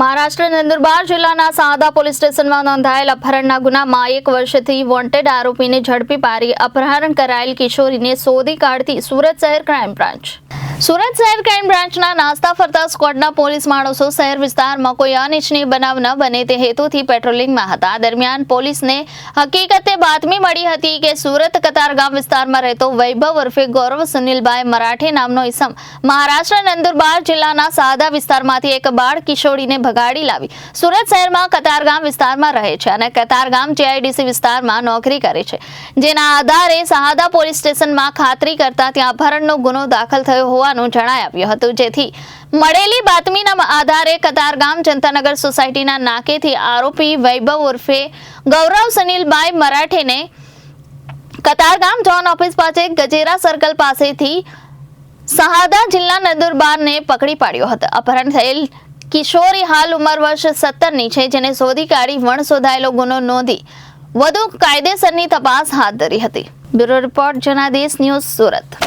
મહારાષ્ટ્ર નંદુરબાર જિલ્લાના સાદા પોલીસ સ્ટેશનમાં નોંધાયેલ અપહરણના ગુનામાં એક વર્ષથી વોન્ટેડ આરોપીને ઝડપી પાડી અપહરણ કરાયેલ કિશોરીને શોધી કાઢતી સુરત શહેર ક્રાઇમ બ્રાન્ચ. સુરત શહેર ક્રાઇમ બ્રાન્ચના નાસ્તા ફરતા સ્ક્વોડના પોલીસ માણસો શહેર વિસ્તારમાં કોઈ અનિચ્છનીય બનાવ ન બને તે હેતુથી પેટ્રોલિંગમાં હતા. દરમિયાન પોલીસને હકીકતે બાતમી મળી હતી કે સુરત કતારગામ વિસ્તારમાં રહેતો વૈભવ ઉર્ફે ગૌરવ સુનિલભાઈ મરાઠે નામનો ઇસમ મહારાષ્ટ્ર નંદુરબાર જિલ્લાના સાદા વિસ્તારમાંથી એક બાળ કિશોરીને ભગાડી લાવી સુરત શહેરમાં કતારગામ વિસ્તારમાં રહે છે અને કતારગામ જેઆઈડીસી વિસ્તારમાં નોકરી કરે છે. જેના આધારે સહાદા પોલીસ સ્ટેશનમાં ખાતરી કરતા ત્યાં અપહરણનો ગુનો દાખલ થયો હોવાનું જણાય આવ્યું હતું. જેથી મળેલી બાતમીના આધારે કતારગામ જનતાનગર સોસાયટીના નાકેથી આરોપી વૈભવ ઉર્ફે ગૌરવ સુનિલભાઈ મરાઠેને કતારગામ જોન ઓફિસ પાસે ગજેરા સર્કલ પાસેથી સહાદા જિલ્લા નંદુરબારને પકડી પાડ્યો હતો. અપહરણ થયેલ કિશોરી હાલ ઉંમર વર્ષ સત્તરની છે, જેને શોધી કાઢી વણ શોધાયેલો ગુનો નોંધી વધુ કાયદેસરની તપાસ હાથ ધરી હતી. Bureau report Janadesh news Surat.